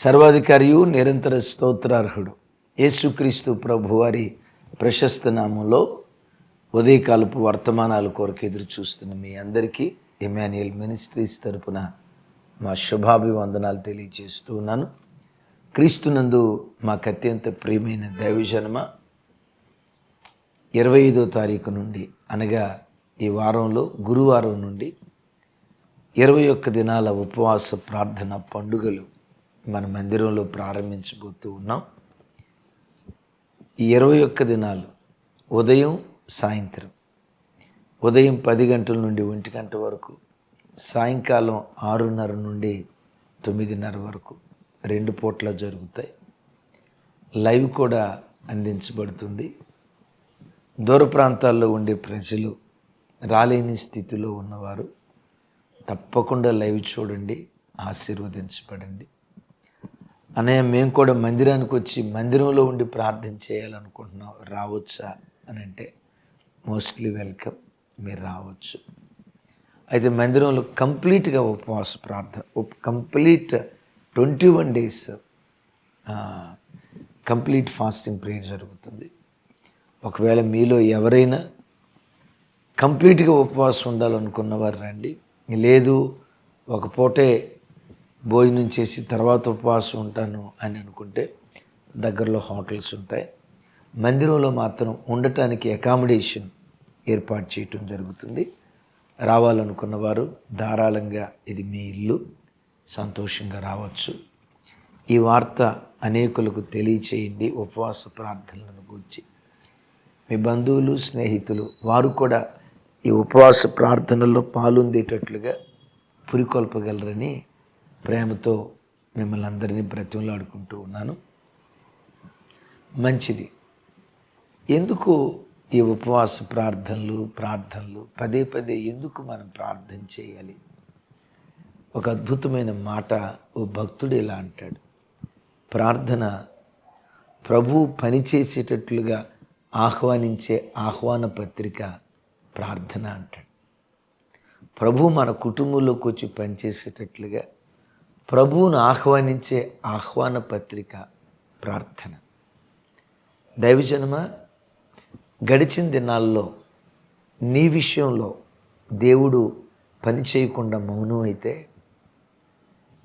సర్వాధికారియు నిరంతర స్తోత్రార్హుడు. యేసుక్రీస్తు ప్రభువారి ప్రశస్త నామంలో ఉదయకాలపు వర్తమానాల కొరకు ఎదురు చూస్తున్న మీ అందరికీ ఎమాన్యుయల్ మినిస్ట్రీస్ తరపున మా శుభాభివందనాలు తెలియజేస్తూ ఉన్నాను. క్రీస్తునందు మాకు అత్యంత ప్రియమైన దైవజనమ ఇరవై ఐదో తారీఖు నుండి అనగా ఈ వారంలో గురువారం నుండి ఇరవై ఒక్క దినాల ఉపవాస ప్రార్థన పండుగలు మన మందిరంలో ప్రారంభించబోతూ ఉన్నాం. ఈ ఇరవై ఒక్క దినాలు ఉదయం సాయంత్రం. ఉదయం పది గంటల నుండి ఒంటి గంట వరకు సాయంకాలం ఆరున్నర నుండి తొమ్మిదిన్నర వరకు రెండు పూట్ల జరుగుతాయి. లైవ్ కూడా అందించబడుతుంది. దూర ప్రాంతాల్లో ఉండే ప్రజలు రాలేని స్థితిలో ఉన్నవారు తప్పకుండా లైవ్ చూడండి ఆశీర్వదించబడండి. అన్నయ్య మేము కూడా మందిరానికి వచ్చి మందిరంలో ఉండి ప్రార్థన చేయాలనుకుంటున్నాం. రావచ్చా అని అంటే మోస్ట్లీ వెల్కమ్ మీరు రావచ్చు. అయితే మందిరంలో కంప్లీట్గా ఉపవాస ప్రార్థన complete twenty one days complete fasting prayer జరుగుతుంది. ఒకవేళ మీలో ఎవరైనా కంప్లీట్గా ఉపవాసం ఉండాలనుకున్న వారు రండి. లేదు ఒక పూటే భోజనం చేసి తర్వాత ఉపవాసం ఉంటాను అని అనుకుంటే దగ్గరలో హోటల్స్ ఉంటాయి. మందిరంలో మాత్రం ఉండటానికి అకామిడేషన్ ఏర్పాటు చేయటం జరుగుతుంది. రావాలనుకున్న వారు ధారాళంగా ఇది మీ ఇల్లు. సంతోషంగా రావచ్చు. ఈ వార్త అనేకులకు తెలియచేయండి. ఉపవాస ప్రార్థనలను గురించి మీ బంధువులు స్నేహితులు వారు కూడా ఈ ఉపవాస ప్రార్థనల్లో పాలుందేటట్లుగా పురికొల్పగలరని ప్రేమతో మిమ్మల్ని అందరినీ బ్రతిమలాడుకుంటూ ఉన్నాను. మంచిది. ఎందుకు ఈ ఉపవాస ప్రార్థనలు ప్రార్థనలు? పదే పదే ఎందుకు మనం ప్రార్థన చేయాలి? ఒక అద్భుతమైన మాట ఓ భక్తుడు ఇలా అంటాడు. ప్రార్థన ప్రభు పనిచేసేటట్లుగా ఆహ్వానించే ఆహ్వాన పత్రిక ప్రార్థన అంటాడు. ప్రభు మన కుటుంబంలోకి వచ్చి పనిచేసేటట్లుగా ప్రభువును ఆహ్వానించే ఆహ్వాన పత్రిక ప్రార్థన. దైవజనమ గడిచిన దినాల్లో నీ విషయంలో దేవుడు పని చేయకుండా మౌనం అయితే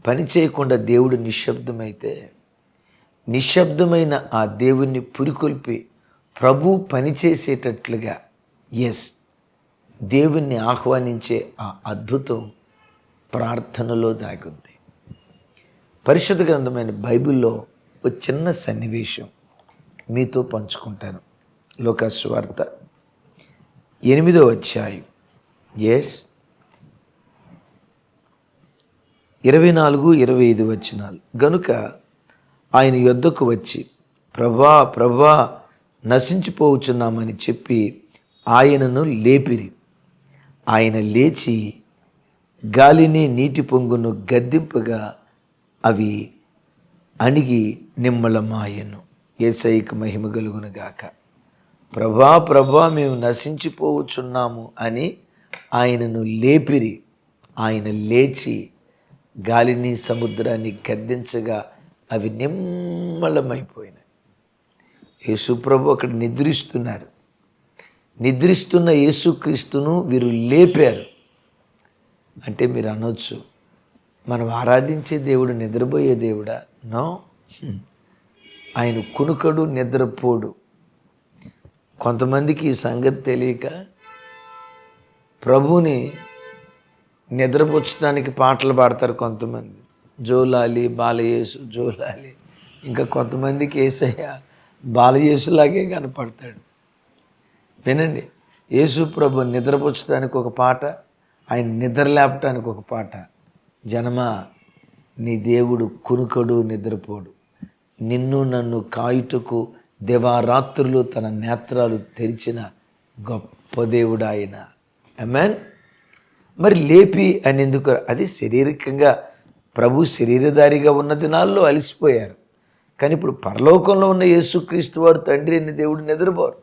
పని చేయకుండా దేవుడు నిశ్శబ్దమైతే నిశ్శబ్దమైన ఆ దేవుణ్ణి పురికొల్పి ప్రభు పనిచేసేటట్లుగా ఎస్ దేవుణ్ణి ఆహ్వానించే ఆ అద్భుతం ప్రార్థనలో దాగుంది. పరిశుద్ధ గ్రంథమైన బైబిల్లో ఒక చిన్న సన్నివేశం మీతో పంచుకుంటాను. లోకస్వార్త ఎనిమిదో అధ్యాయం. ఎస్ ఇరవై నాలుగు ఇరవై ఐదు వచ్చినాలు గనుక ఆయన యొద్దకు వచ్చి ప్రభా ప్రభా నశించిపోవచ్చున్నామని చెప్పి ఆయనను లేపిరి. ఆయన లేచి గాలిని నీటి పొంగును గద్దింపగా అవి అణిగి నిమ్మలమాయను. ఏసైకి మహిమ కలుగునుగాక ప్రభా ప్రభా మేము నశించిపోవచ్చున్నాము అని ఆయనను లేపిరి. ఆయన లేచి గాలిని సముద్రాన్ని గద్దించగా అవి నిమ్మలమైపోయినాయి. యేసుప్రభు అక్కడ నిద్రిస్తున్నారు. నిద్రిస్తున్న యేసుక్రీస్తును వీరు లేపారు. అంటే మీరు అనొచ్చు మనం ఆరాధించే దేవుడు నిద్రపోయే దేవుడా? నో. ఆయన కునుకడు నిద్రపోడు. కొంతమందికి ఈ సంగతి తెలియక ప్రభుని నిద్రపుచ్చడానికి పాటలు పాడతారు కొంతమంది. జోలాలి బాలయేసు జోలాలి. ఇంకా కొంతమందికి ఏసయ్య బాలయేసులాగే కనపడతాడు. వినండి యేసు ప్రభు నిద్రపుచ్చడానికి ఒక పాట ఆయన నిద్ర లేపటానికి ఒక పాట. జనమా నీ దేవుడు కునుకడు నిద్రపోడు. నిన్ను నన్ను కాయుటకు దివారాత్రులు తన నేత్రాలు తెరిచిన గొప్ప దేవుడు ఆయన అమెన్ మరి లేపి అనేందుకు అది శారీరకంగా ప్రభు శరీరధారిగా ఉన్న దినాల్లో అలసిపోయారు. కానీ ఇప్పుడు పరలోకంలో ఉన్న యేసుక్రీస్తు వారు తండ్రి అని దేవుడు నిద్రపోరు.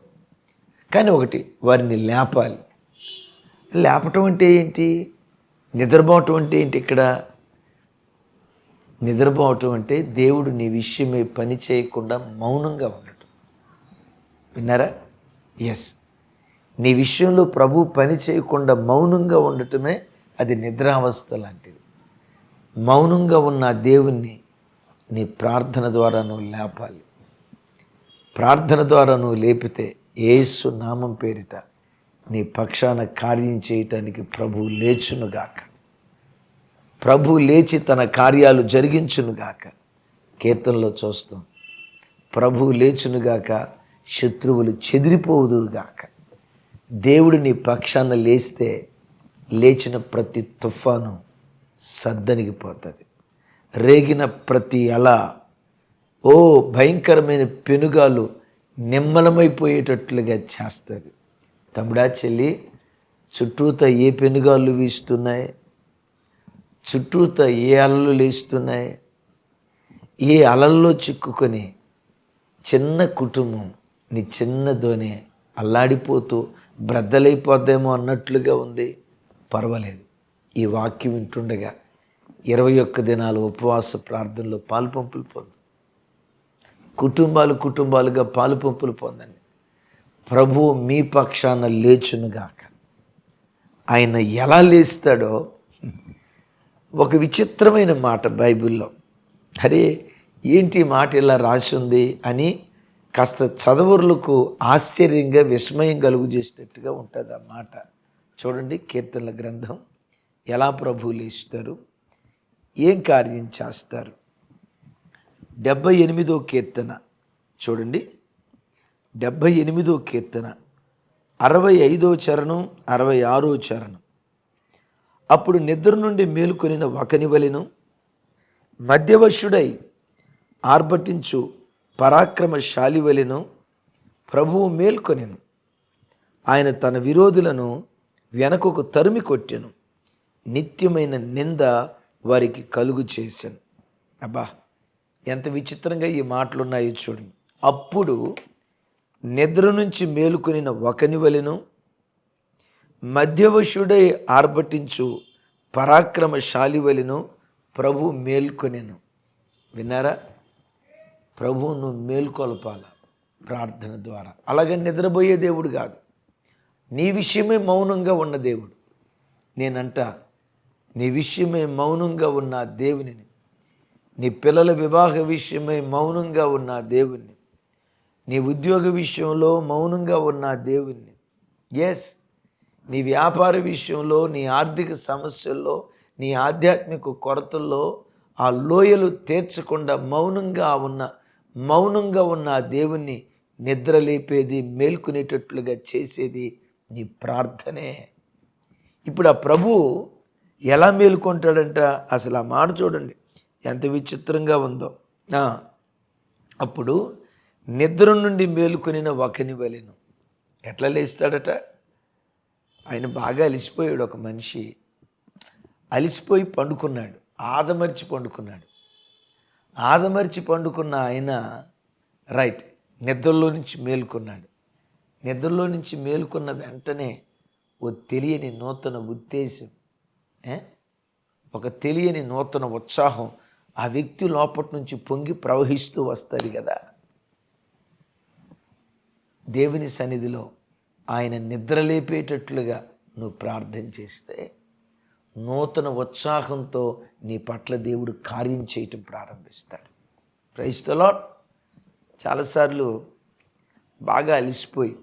కానీ ఒకటి వారిని లేపాలి. లేపటం అంటే ఏంటి? నిద్రపోవటం అంటే ఏంటి ఇక్కడ? నిద్రపోవటం అంటే దేవుడు నీ విషయమే పని చేయకుండా మౌనంగా ఉండటం. విన్నారా? ఎస్ నీ విషయంలో ప్రభు పని చేయకుండా మౌనంగా ఉండటమే అది నిద్రావస్థ లాంటిది. మౌనంగా ఉన్న దేవుణ్ణి నీ ప్రార్థన ద్వారా నువ్వు లేపాలి. ప్రార్థన ద్వారా నువ్వు లేపితే ఏసు నామం పేరిట నీ పక్షాన కార్యం చేయటానికి ప్రభు లేచునుగాక. ప్రభు లేచి తన కార్యాలు జరిగించునుగాక. కీర్తనలో చూస్తాం. ప్రభు లేచునుగాక శత్రువులు చెదిరిపోవుదురుగాక దేవుడు నీ పక్షాన లేస్తే లేచిన ప్రతి తుఫాను సద్దనికి పోతుంది. రేగిన ప్రతి అల ఓ భయంకరమైన పెనుగాలు నిమ్మలమైపోయేటట్లుగా చేస్తుంది. తమ్ముడా చెల్లి చుట్టూత ఏ పెనుగాళ్ళు వీస్తున్నాయి? చుట్టూత ఏ అలలు లేస్తున్నాయి? ఏ అలల్లో చిక్కుకొని చిన్న కుటుంబం నీ చిన్న ధోని అల్లాడిపోతూ బ్రద్దలైపోద్దేమో అన్నట్లుగా ఉంది. పర్వాలేదు. ఈ వాక్యం వింటుండగా ఇరవై ఒక్క దినాలు ఉపవాస ప్రార్థనలో పాలు పంపులు పొందు. కుటుంబాలు కుటుంబాలుగా పాలు పంపులు పొందండి. ప్రభు మీ పక్షాన లేచునుగాక. ఆయన ఎలా లేస్తాడో ఒక విచిత్రమైన మాట బైబిల్లో. అరే ఏంటి మాట ఇలా రాసి ఉంది అని కాస్త చదవరులకు ఆశ్చర్యంగా విస్మయం కలుగు చేసేటట్టుగా ఉంటుంది ఆ మాట. చూడండి కీర్తనల గ్రంథం. ఎలా ప్రభువు ఇస్తారు ఏం కార్యం చేస్తారు? డెబ్భై ఎనిమిదో కీర్తన. చూడండి. డెబ్భై ఎనిమిదో కీర్తన అరవై ఐదో చరణం అరవై ఆరో చరణం. అప్పుడు నిద్ర నుండి మేలుకొనిన ఒకని వలెను మధ్యవశుడై ఆర్భటించు పరాక్రమశాలి వలెను ప్రభువు మేల్కొనెను. ఆయన తన విరోధులను వెనకకు తరిమి కొట్టెను. నిత్యమైన నింద వారికి కలుగు చేశాను అబ్బా ఎంత విచిత్రంగా ఈ మాటలు ఉన్నాయో చూడండి. అప్పుడు నిద్ర నుంచి మేలుకొనిన ఒకని వలెను మధ్యవశుడై ఆర్భటించు పరాక్రమశాలి వలెను ప్రభు మేల్కొనెను. విన్నారా? ప్రభువును మేల్కొల్పాల ప్రార్థన ద్వారా. అలాగే నిద్రపోయే దేవుడు కాదు. నీ విషయమే మౌనంగా ఉన్న దేవుడు. నేనంట నీ విషయమే మౌనంగా ఉన్న దేవునిని నీ పిల్లల వివాహ విషయమై మౌనంగా ఉన్న దేవుణ్ణి నీ ఉద్యోగ విషయంలో మౌనంగా ఉన్న దేవుణ్ణి. ఎస్ నీ వ్యాపార విషయంలో నీ ఆర్థిక సమస్యల్లో నీ ఆధ్యాత్మిక కొరతల్లో ఆ లోయలు తీర్చకుండా మౌనంగా ఉన్న మౌనంగా ఉన్న ఆ దేవుణ్ణి నిద్రలేపేది మేల్కొనేటట్లుగా చేసేది నీ ప్రార్థనే. ఇప్పుడు ఆ ప్రభు ఎలా మేలుకుంటాడంట? అసలు ఆ మాట చూడండి. ఎంత విచిత్రంగా ఉందో. అప్పుడు నిద్ర నుండి మేలుకొనిన ఒకని వలెను. ఎట్లా లేస్తాడట? ఆయన బాగా అలిసిపోయాడు ఒక మనిషి. అలిసిపోయి పండుకున్నాడు. ఆదమర్చి పండుకున్నాడు. ఆదమర్చి పండుకున్న ఆయన రైట్ నిద్రలో నుంచి మేలుకున్నాడు. నిద్రలో నుంచి మేలుకున్న వెంటనే ఓ తెలియని నూతన ఉద్దేశం ఒక తెలియని నూతన ఉత్సాహం ఆ వ్యక్తి లోపటి నుంచి పొంగి ప్రవహిస్తూ వస్తుంది కదా. దేవుని సన్నిధిలో ఆయన నిద్రలేపేటట్లుగా నువ్వు ప్రార్థన చేస్తే నూతన ఉత్సాహంతో నీ పట్ల దేవుడు కార్యం చేయటం ప్రారంభిస్తాడు. క్రైస్తలో చాలాసార్లు బాగా అలిసిపోయి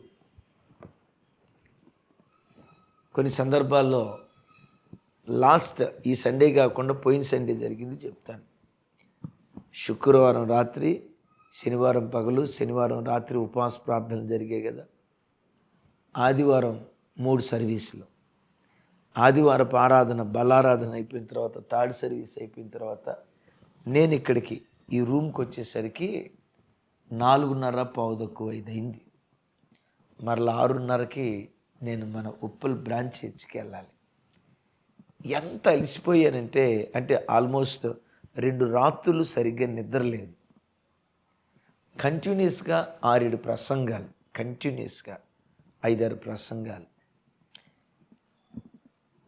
కొన్ని సందర్భాల్లో లాస్ట్ ఈ సండే కాకుండా పోయిన సండే జరిగింది చెప్తాను. శుక్రవారం రాత్రి శనివారం పగలు శనివారం రాత్రి ఉపవాస ప్రార్థనలు జరిగాయి కదా. ఆదివారం మూడు సర్వీసులు. ఆదివారపు ఆరాధన బలారాధన అయిపోయిన తర్వాత థర్డ్ సర్వీస్ అయిపోయిన తర్వాత నేను ఇక్కడికి ఈ రూమ్కి వచ్చేసరికి నాలుగున్నర పావు తక్కువ ఐదు అయింది మరలా ఆరున్నరకి నేను మన ఉప్పల్ బ్రాంచ్ చర్చికి వెళ్ళాలి ఎంత అలసిపోయానంటే అంటే ఆల్మోస్ట్ రెండు రాత్రులు సరిగ్గా నిద్రలేదు కంటిన్యూస్గా ఆరేడు ప్రసంగాలు కంటిన్యూస్గా ఐదారు ప్రసంగాలు.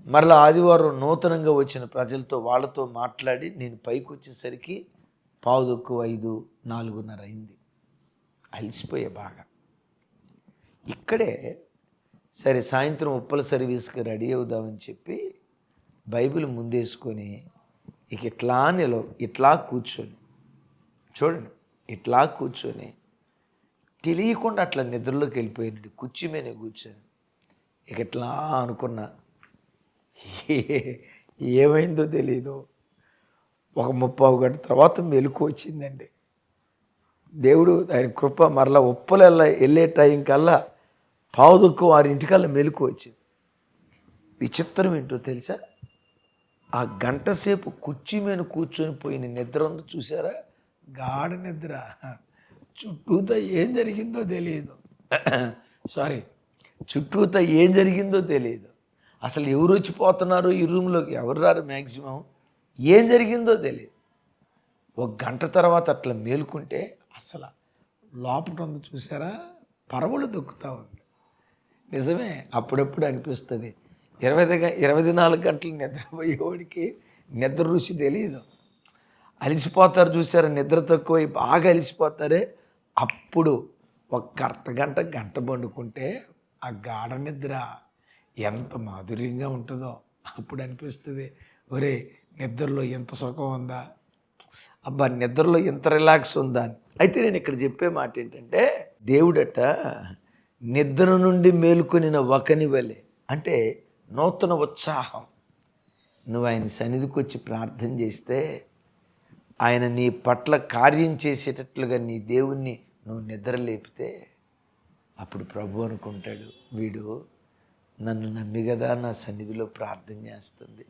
మరలా ఆదివారం నూతనంగా వచ్చిన ప్రజలతో వాళ్ళతో మాట్లాడి నేను పైకి వచ్చేసరికి పావుదొక్కు ఐదు నాలుగున్నర అయింది. అలసిపోయే బాగా. ఇక్కడే సరే సాయంత్రం ఉప్పల సర్వీస్కి రెడీ అవుదామని చెప్పి బైబిల్ ముందేసుకొని ఇక ఇట్లా నిలవ ఇట్లా కూర్చొని చూడండి. ఇట్లా కూర్చొని తెలియకుండా అట్లా నిద్రలోకి వెళ్ళిపోయినాడు కుర్చీ మీద కూర్చొని. ఇక ఇట్లా అనుకున్నా ఏమైందో తెలీదు. ఒక ముప్పావు గంట తర్వాత మెలకు వచ్చిందండి. దేవుడు ఆయన కృప మరలా ఉప్పలల్లా వెళ్ళే టైం కల్లా పావు దుక్కు వారి ఇంటికల్లా మెలకు వచ్చింది. విచిత్రం ఏంటో తెలుసా? ఆ గంటసేపు కుర్చీ మీద కూర్చొని పోయిన నిద్ర ఉందో చూసారా? గాఢ నిద్ర. చుట్టూతో ఏం జరిగిందో తెలియదు సారీ చుట్టూతో ఏం జరిగిందో తెలియదు అసలు ఎవరు వచ్చిపోతున్నారు ఈ రూమ్లోకి? ఎవరు రారు మ్యాక్సిమం ఏం జరిగిందో తెలియదు ఒక గంట తర్వాత అట్లా మేలుకుంటే అసలు లోపల ఉంది చూసారా? పరవలు దొక్కుతా ఉంది. నిజమే అప్పుడప్పుడు అనిపిస్తుంది. ఇరవై ఇరవై నాలుగు గంటలు నిద్రపోయేవాడికి నిద్ర రుచి తెలియదు అలిసిపోతారు చూసారు? నిద్ర తక్కువ బాగా అలిసిపోతారే. అప్పుడు ఒక అర్ధగంట గంట పండుకుంటే ఆ గాఢ నిద్ర ఎంత మాధుర్యంగా ఉంటుందో అప్పుడు అనిపిస్తుంది. ఒరే నిద్రలో ఎంత సుఖం ఉందా? అబ్బా నిద్రలో ఎంత రిలాక్స్ ఉందా? అయితే నేను ఇక్కడ చెప్పే మాట ఏంటంటే దేవుడట నిద్ర నుండి మేలుకొనిన ఒకని వలె అంటే నూతన ఉత్సాహం. నువ్వు ఆయన సన్నిధికి వచ్చి ప్రార్థన చేస్తే ఆయన నీ పట్ల కార్యం చేసేటట్లుగా నీ దేవుణ్ణి నువ్వు నిద్ర లేపితే అప్పుడు ప్రభు అనుకుంటాడు వీడు నన్ను నమ్మి కదా నా సన్నిధిలో ప్రార్థన చేస్తుంది.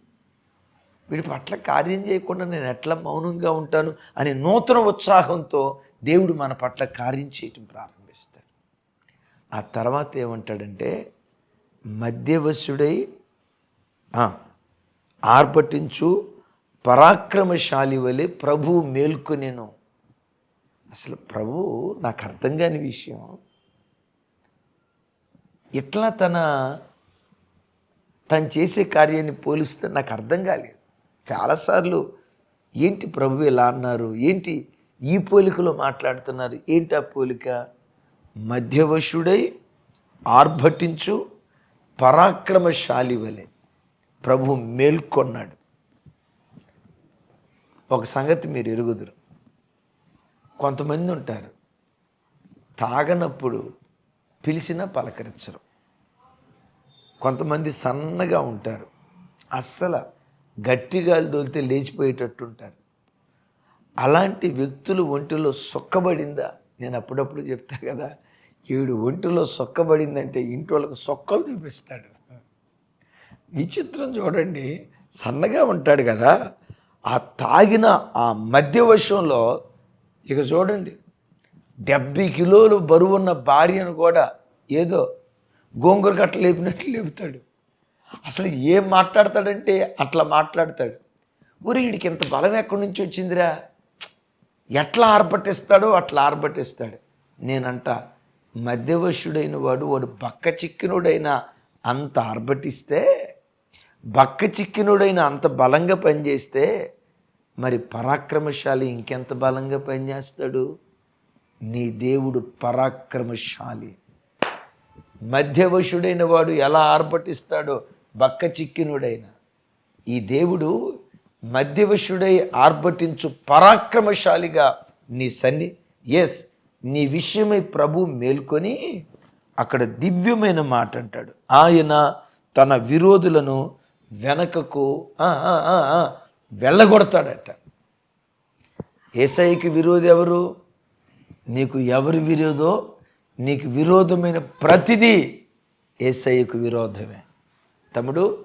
వీడి పట్ల కార్యం చేయకుండా నేను ఎట్లా మౌనంగా ఉంటాను? అనే నూతన ఉత్సాహంతో దేవుడు మన పట్ల కార్యం చేయటం ప్రారంభిస్తాడు. ఆ తర్వాత ఏమంటాడంటే మధ్యవశుడై ఆర్పటించు ఆర్భటించు పరాక్రమశాలి వలె ప్రభు మేల్కొనేను. అసలు ప్రభు నాకు అర్థం కాని విషయం. ఇట్లా తన తను చేసే కార్యాన్ని పోలిస్తే నాకు అర్థం కాలేదు. చాలాసార్లు ఏంటి ప్రభు ఇలా అన్నారు? ఏంటి ఈ పోలికలో మాట్లాడుతున్నారు? ఏంటి ఆ పోలిక? మధ్యవశుడై ఆర్భటించు పరాక్రమశాలి వలె ప్రభు మేల్కొన్నాడు. ఒక సంగతి మీరు ఎరుగుదురు. కొంతమంది ఉంటారు తాగనప్పుడు పిలిచినా పలకరించరు. కొంతమంది సన్నగా ఉంటారు. అస్సలు గట్టిగా దోలితే లేచిపోయేటట్టు ఉంటారు అలాంటి వ్యక్తులు ఒంటిలో సొక్కబడిందా? నేను అప్పుడప్పుడు చెప్తా కదా ఈడు ఒంటిలో సొక్కబడిందంటే ఇంటి వాళ్ళకు సొక్కలు చూపిస్తాడు. విచిత్రం చూడండి సన్నగా ఉంటాడు కదా. ఆ తాగిన ఆ మధ్య వర్షంలో ఇక చూడండి డెబ్బై కిలోలు బరువున్న భార్యను కూడా ఏదో గోంగూర కట్ట లేపినట్లు లేపుతాడు. అసలు ఏం మాట్లాడతాడంటే అట్లా మాట్లాడతాడు. ఊరి వీడికి ఇంత బలం ఎక్కడి నుంచి వచ్చిందిరా? ఎట్లా ఆర్భటిస్తాడో అట్లా ఆర్భటిస్తాడు నేనంట మధ్యవశుడైన వాడు వాడు బక్క చిక్కినోడైనా అంత ఆర్భటిస్తే బక్క చిక్కినుడైన అంత బలంగా పనిచేస్తే మరి పరాక్రమశాలి ఇంకెంత బలంగా పనిచేస్తాడు? నీ దేవుడు పరాక్రమశాలి. మధ్యవశుడైన వాడు ఎలా ఆర్భటిస్తాడో బక్క చిక్కినుడైన. ఈ దేవుడు మధ్యవశుడై ఆర్భటించు పరాక్రమశాలిగా నీ సన్ని ఎస్ నీ విషయమై ప్రభు మేల్కొని అక్కడ దివ్యమైన మాట అంటాడు ఆయన తన విరోధులను వెనకకు ఆ, ఆ, ఆ, వెళ్ళగొడతాడట. ఏసైకి విరోధి ఎవరు? నీకు ఎవరి విరోధో? నీకు విరోధమైన ప్రతిదీ ఏసైకు విరోధమే. తమ్ముడు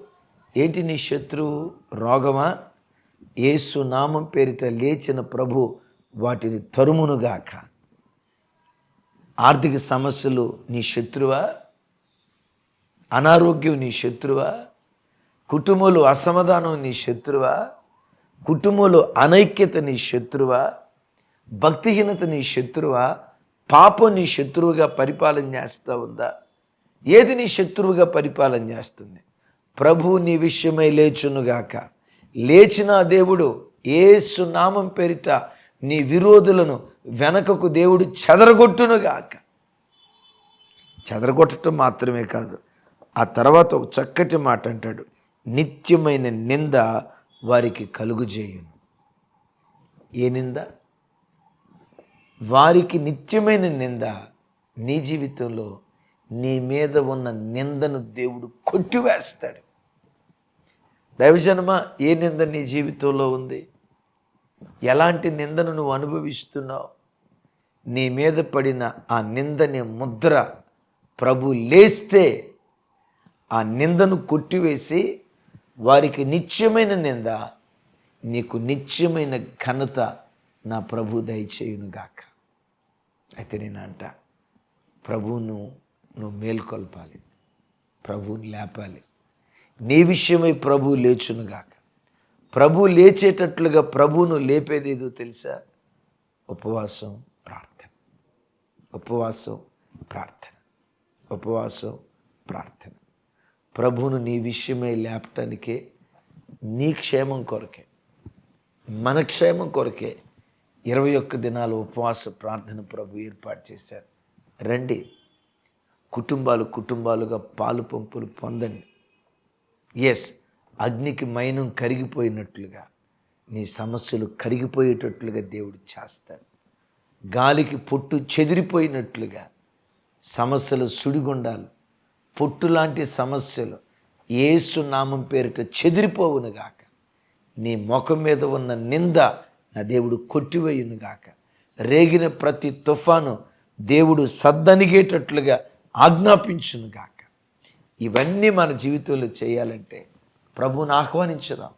ఏంటి నీ శత్రువు? రోగమా? ఏసు నామం పేరిట లేచిన ప్రభు వాటిని తరుమునుగాక. ఆర్థిక సమస్యలు నీ శత్రువా? అనారోగ్యం నీ శత్రువా? కుటుంబంలో అసమాధానం నీ శత్రువా? కుటుంబంలో అనైక్యత నీ శత్రువా? భక్తిహీనత నీ శత్రువా? పాపం నీ శత్రువుగా పరిపాలన చేస్తూ ఉందా? ఏది నీ శత్రువుగా పరిపాలన చేస్తుంది? ప్రభు నీ విషయమై లేచునుగాక. లేచిన దేవుడు ఏసు నామం పేరిట నీ విరోధులను వెనకకు దేవుడు చెదరగొట్టునుగాక. చెదరగొట్టడం మాత్రమే కాదు ఆ తర్వాత ఒక చక్కటి మాట అంటాడు. నిత్యమైన నింద వారికి కలుగుజేయును. ఏ నింద? వారికి నిత్యమైన నింద నీ జీవితంలో నీ మీద ఉన్న నిందను దేవుడు కొట్టివేస్తాడు. దైవజనమ ఏ నింద నీ జీవితంలో ఉంది? ఎలాంటి నిందను నువ్వు అనుభవిస్తున్నావు? నీ మీద పడిన ఆ నిందని ముద్ర ప్రభు లేస్తే ఆ నిందను కొట్టివేసి వారికి నిత్యమైన నింద నీకు నిత్యమైన ఘనత నా ప్రభు దయచేయునుగాక అయితే నేను అంట ప్రభువును నువ్వు మేల్కొల్పాలి ప్రభువుని లేపాలి. నీ విషయమై ప్రభు లేచునుగాక ప్రభు లేచేటట్లుగా ప్రభువును లేపేదేదో తెలుసా? ఉపవాసం ప్రార్థన. ఉపవాసం ప్రార్థన. ఉపవాసం ప్రార్థన. ప్రభువును నీ విషయమై లేపటానికే నీ క్షేమం కొరకే మన క్షేమం కొరకే ఇరవై ఒక్క దినాల ఉపవాస ప్రార్థన ప్రభు ఏర్పాటు చేశారు. రండి కుటుంబాలు కుటుంబాలుగా పాలు పంపులు పొందండి. ఎస్ అగ్నికి మైనం కరిగిపోయినట్లుగా నీ సమస్యలు కరిగిపోయేటట్లుగా దేవుడు చేస్తాడు. గాలికి పొట్టు చెదిరిపోయినట్లుగా సమస్యలు సుడిగుండాలు. పొట్టు లాంటి సమస్యలు ఏసు నామం పేరిట చెదిరిపోవునుగాక నీ ముఖం మీద ఉన్న నింద నా దేవుడు కొట్టివేయునుగాక రేగిన ప్రతి తుఫాను దేవుడు సద్దనిగేటట్లుగా ఆజ్ఞాపించునుగాక ఇవన్నీ మన జీవితంలో చేయాలంటే ప్రభువుని ఆహ్వానించుదాం.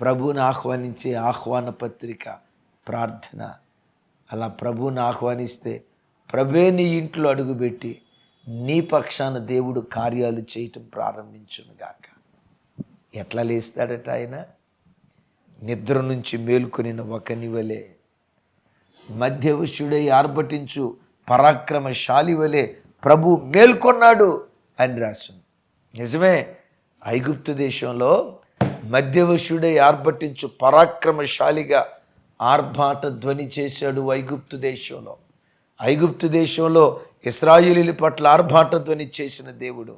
ప్రభువుని ఆహ్వానించే ఆహ్వాన పత్రిక ప్రార్థన. అలా ప్రభువుని ఆహ్వానిస్తే ప్రభే నీ ఇంట్లో అడుగుపెట్టి నీ పక్షాన దేవుడు కార్యాలు చేయటం ప్రారంభించునుగాక ఎట్లా లేస్తాడట ఆయన? నిద్ర నుంచి మేలుకొనిన ఒకని వలె. మధ్యవశుడై ఆర్భటించు పరాక్రమశాలి వలె ప్రభు మేల్కొన్నాడు అని రాస్తుంది నిజమే ఐగుప్తు దేశంలో మధ్యవశుడై ఆర్భటించు పరాక్రమశాలిగా ఆర్భాట ధ్వని చేశాడు ఐగుప్తు దేశంలో. ఐగుప్తు దేశంలో ఇస్రాయేలీల పట్ల ఆర్భాటధ్వని చేసిన దేవుడు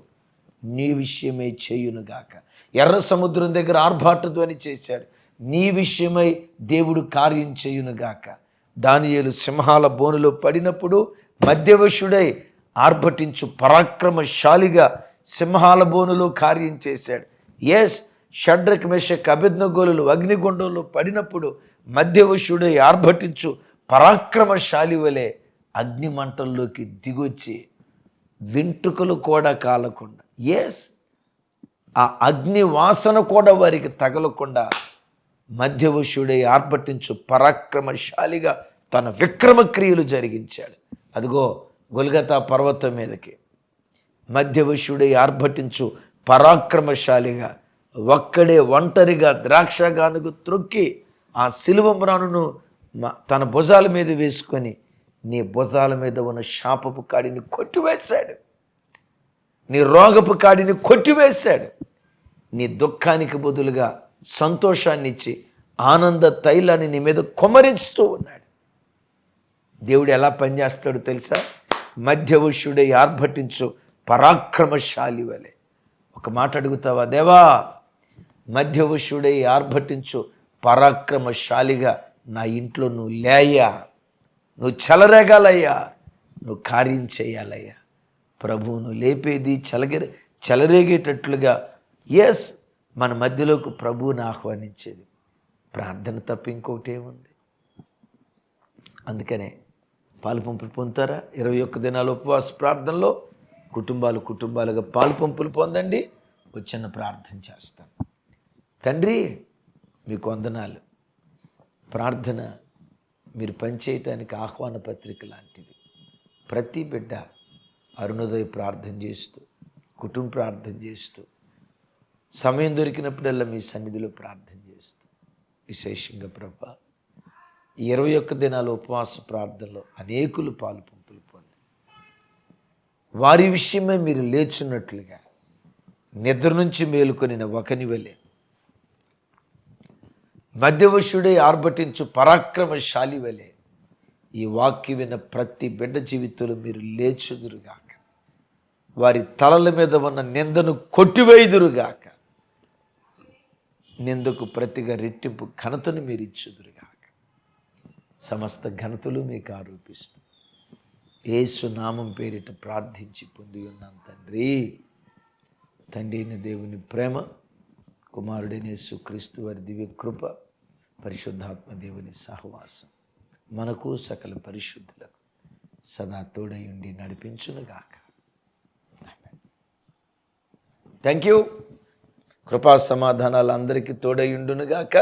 నీ విషయమై చేయునుగాక. ఎర్ర సముద్రం దగ్గర ఆర్భాటధ్వని చేశాడు. నీ విషయమై దేవుడు కార్యం చేయునుగాక. దానియేలు సింహాల బోనులో పడినప్పుడు మధ్యవశుడై ఆర్భటించు పరాక్రమశాలిగా సింహాల బోనులో కార్యం చేశాడు. ఎస్ షడ్రక్ మెషక్ అభిజ్ఞగోలు అగ్నిగుండంలో పడినప్పుడు మధ్యవశుడై ఆర్భటించు పరాక్రమశాలి వలె అగ్ని మంటల్లోకి దిగొచ్చి వెంట్రుకలు కూడా కాలకుండా ఎస్ ఆ అగ్ని వాసన కూడా వారికి తగలకుండా మధ్యవశుడై ఆర్భటించు పరాక్రమశాలిగా తన విక్రమక్రియలు జరిగించాడు. అదిగో గొల్గతా పర్వతం మీదకి. మధ్యవశుడై ఆర్భటించు పరాక్రమశాలిగా ఒక్కడే ఒంటరిగా ద్రాక్షగానుకు త్రొక్కి ఆ సిలువమ్రానును తన భుజాల మీద వేసుకొని నీ భుజాల మీద ఉన్న శాపపు కాడిని కొట్టివేశాడు. నీ రోగపు కాడిని కొట్టివేశాడు. నీ దుఃఖానికి బదులుగా సంతోషాన్ని ఇచ్చి ఆనంద తైలాన్ని నీ మీద కుమరించుతూ ఉన్నాడు. దేవుడు ఎలా పనిచేస్తాడో తెలుసా? మధ్యవశుడే ఆర్భటించు పరాక్రమశాలి వలె. ఒక మాట అడుగుతావా? దేవా మధ్యవశుడే ఆర్భటించు పరాక్రమశాలిగా నా ఇంట్లో నువ్వు లేయా? నువ్వు చెలరేగాలయ్యా నువ్వు కార్యం చేయాలయ్యా. ప్రభువును లేపేది చెలగె చెలరేగేటట్లుగా. ఎస్ మన మధ్యలోకి ప్రభువుని ఆహ్వానించేది. ప్రార్థన తప్ప ఇంకొకటి ఏముంది? అందుకనే పాలు పంపులు పొందుతారా? ఇరవై ఒక్క దినాల ఉపవాస ప్రార్థనలో కుటుంబాలు కుటుంబాలుగా పాలు పంపులు పొందండి. వచ్చిన ప్రార్థన చేస్తాను. తండ్రి మీకు వందనాలు. ప్రార్థన మీరు పనిచేయటానికి ఆహ్వాన పత్రిక లాంటిది. ప్రతి బిడ్డ అరుణోదయ ప్రార్థన చేస్తూ కుటుంబ ప్రార్థన చేస్తూ సమయం దొరికినప్పుడల్లా మీ సన్నిధిలో ప్రార్థన చేస్తూ. విశేషంగా ప్రభ ఈ ఇరవై ఒక్క దినాల ఉపవాస ప్రార్థనలో అనేకులు పాలు పంపులు పొంది. వారి విషయమే మీరు లేచున్నట్లుగా నిద్ర నుంచి మేలుకొనిన ఒకనివలె మధ్యవశుడే ఆర్భటించు పరాక్రమశాలి వలె ఈ వాక్య విన్న ప్రతి బిడ్డ జీవితంలో మీరు లేచుదురుగాక. వారి తలల మీద ఉన్న నిందను కొట్టివేయుదురుగాక. నిందకు ప్రతిగా రెట్టింపు ఘనతను మీరు ఇచ్చుదురుగాక. సమస్త ఘనతలు మీకు ఆరోపిస్తూ ఏసు నామం పేరిట ప్రార్థించి పొంది ఉన్నాను తండ్రి. తండ్రి అయిన దేవుని ప్రేమ కుమారుడైన యేసు క్రీస్తు వారి దివ్య కృప పరిశుద్ధాత్మ దేవుని సహవాసం. మనకు సకల పరిశుద్ధులకు సదా తోడై ఉండి నడిపించునుగాక. థ్యాంక్ యూ కృపా సమాధానాలు అందరికీ తోడై ఉండునుగాక.